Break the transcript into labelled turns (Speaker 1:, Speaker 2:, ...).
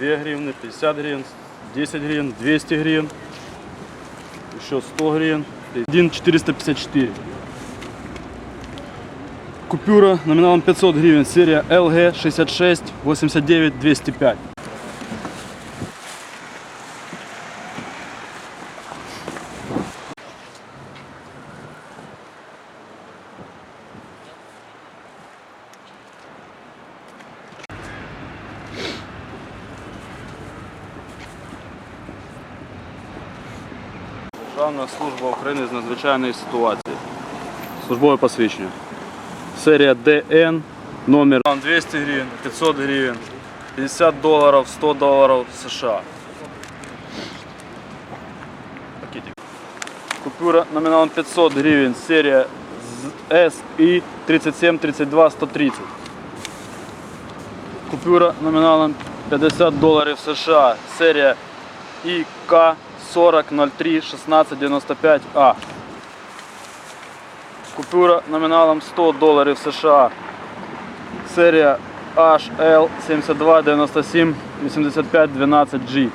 Speaker 1: 2 гривны, 50 гривен, 10 гривен, 200 гривен, еще 100 гривен, 1 454. Купюра номиналом 500 гривен, серия LG 66 89 205. Державна служба України з надзвичайної ситуації. Службове посвідчення. Серія ДН, номер 200 гривен, 500 гривен, 50 долларов, 100 долларов США. Пакетик. Купюра номиналом 500 гривен, серия SI 37 32 130. Купюра номиналом 50 долларов США, серия ИК 40 03 16 95 А. Купюра номиналом 100 долларов США. Серия HL 72 97 85 12 G.